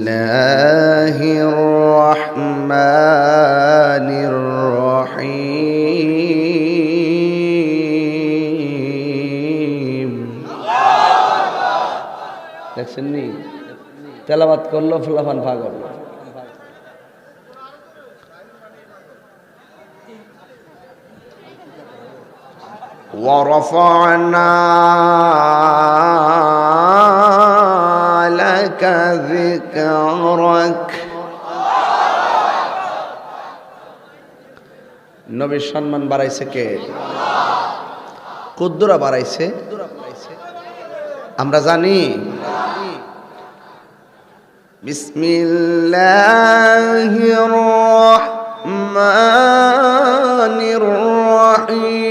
الله الرحمن الرحيم দেখছেন নি তেলাবাত করলো ফুলাফান পাগল ورفعنا لك আমরাক নবীর সম্মান কে? কুদ্দুরা বাড়াইছে। আমরা জানি। বিসমিল্লাহির রহমানির রহিম।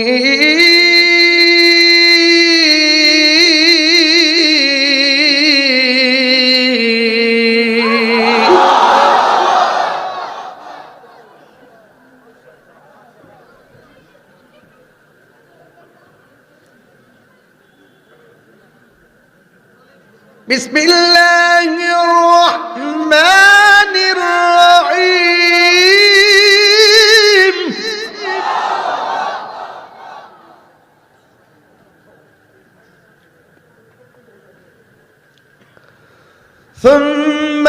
بسم الله الرحمن الرحيم. ثم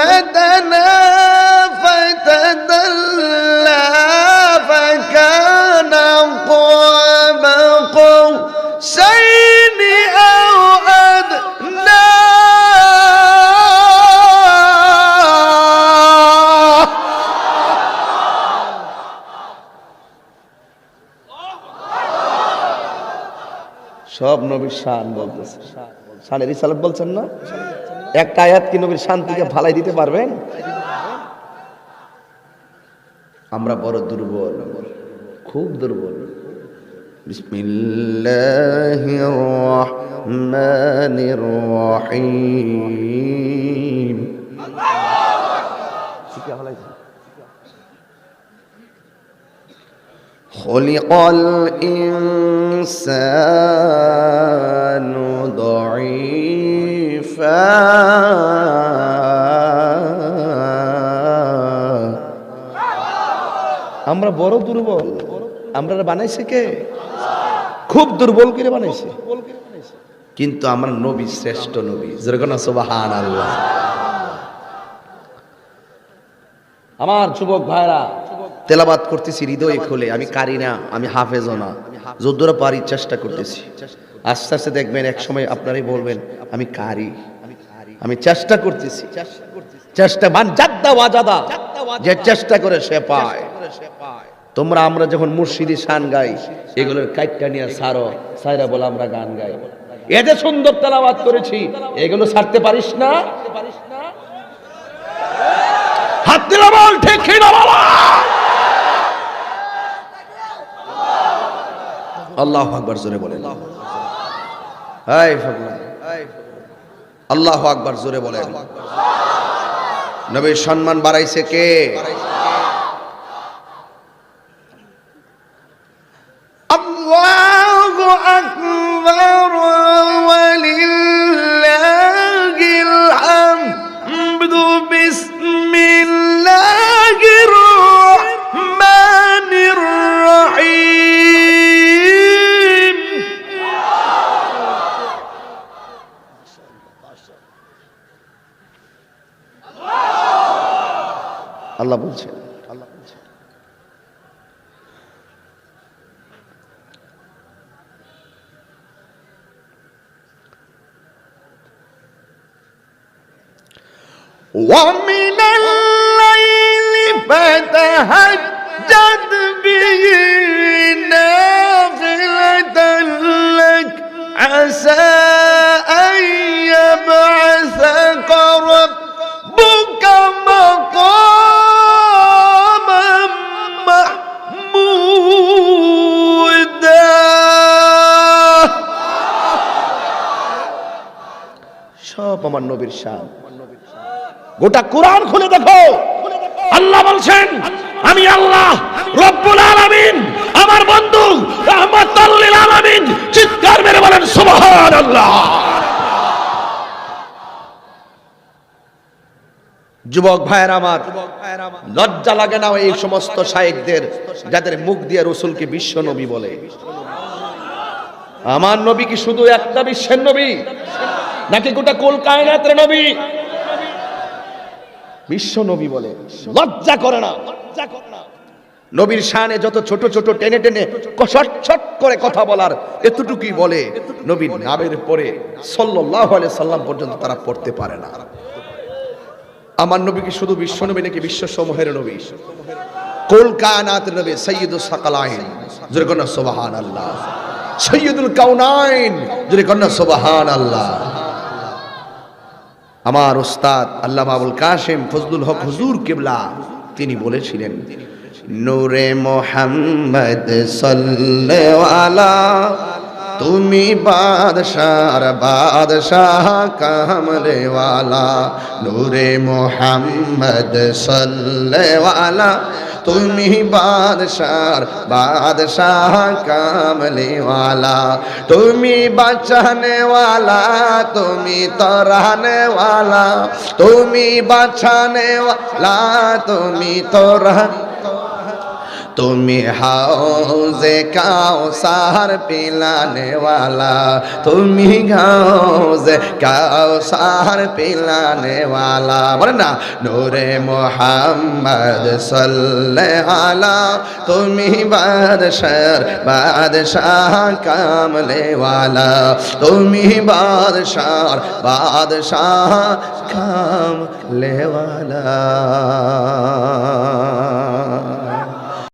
সব নবীর শান বলতেছে। শানের ইসালাত বলছেন না? একটা আয়াত কি নবীর শান্তিকে ভালাই দিতে পারবেন? আমরা বড় দুর্বল, খুব দুর্বল। বিসমিল্লাহির রহমানির রহিম। خلق الإنسان ضعيفا আমরা বড় দুর্বল আমরা বানাইছে কে খুব দুর্বল করে বানাইছে কিন্তু আমার নবী শ্রেষ্ঠ নবী যেরকম সুবাহান আল্লাহ আমার যুবক ভাইরা তেলাবাত করতেছি হৃদয় খুলে। আমি কারি না আমি হাফেজও না। যদ্দুরা পারি চেষ্টা করতেছি। আস্তে আস্তে দেখবেন এক সময় আপনারাই বলবেন আমি কারি। আমি চেষ্টা করতেছি। চেষ্টা মান জাদ্দা ওয়াজাদা যে চেষ্টা করে সে পায়। তোমরা আমরা যখন মুর্শিদি শান গাই এগুলোর কাইটটা নিয়ে সারো সাইরা বলে আমরা গান গাই। এতে সুন্দর তেলাবাত করেছি এগুলো ছাড়তে পারিস না? হাত দিলা বল ঠিক না বাবা আল্লাহ আকবার জোরে বলেন। আল্লাহ আকবার জোরে বলেন। নবীর সম্মান বাড়াইছে কে? আল্লাহ বলছেন আল্লাহ বলছেন ومن الليل فتهجد به আমার নবীর শান। গোটা কোরআন খুলে দেখো। আল্লাহ বলছেন, আমি আল্লাহ রব্বুল আলামিন, আমার বন্ধু রাহমাতুল লিল আলামিন, চিৎকার মেরে বলেন, সুবহানাল্লাহ। যুবক ভাইয়ের আমার, লজ্জা লাগে না এই সমস্ত শায়েকদের, যাদের মুখ দিয়ে রসুলকে বিশ্ব নবী বলে। আমার নবী কি শুধু একটা বিশ্বের নবী? নাকি গোটা কোল কায়নাতের নবী? বিশ্ব নবী বলে, লজ্জা করে না, লজ্জা করে না। নবীর শানে যত ছোট ছোট টেনে টেনে কষট ছট করে কথা বলার এতটুকুই বলে, নবীর নামের পরে আলাইহি সাল্লাম পর্যন্ত তারা পড়তে পারে না। আমার নবী কি শুধু বিশ্ব নবী নাকি বিশ্ব সমূহের নবী? কুল কায়নাত নবী সৈয়দুল সাকালাইন, জোরে কন্যা সুবহান আল্লাহ সৈয়দুল কাউনাইন, জোরে কন্যা সুবহান আল্লাহ আমার ওস্তাদ আল্লাহ বাবুল কাশেম ফজলুল হক হুজুর কেবলা, তিনি বলেছিলেন, নূরে মোহাম্মদ সাল্লাল্লাহু তুমি বাদশার বাদশাহ কামলেওয়ালা নূরে মোহাম্মদ সাল্লাল্লাহু তুমি বাদশার বাদশাহ কামলিওয়ালা তুমি বাঁচানেওয়ালা তুমি তরানেওয়ালা তুমি বাঁচানেওয়ালা তুমি তরান তুমি হাউজে কাউসার পিলানেওয়ালা। তুমি গাউজে কাউসার পিলানেওয়ালা। বলে না, নূরে মোহাম্মদ সাল্লালা তুমি বাদশার বাদশাহ কামলেওয়ালা। তুমি বাদশার বাদশাহ কামলেওয়ালা।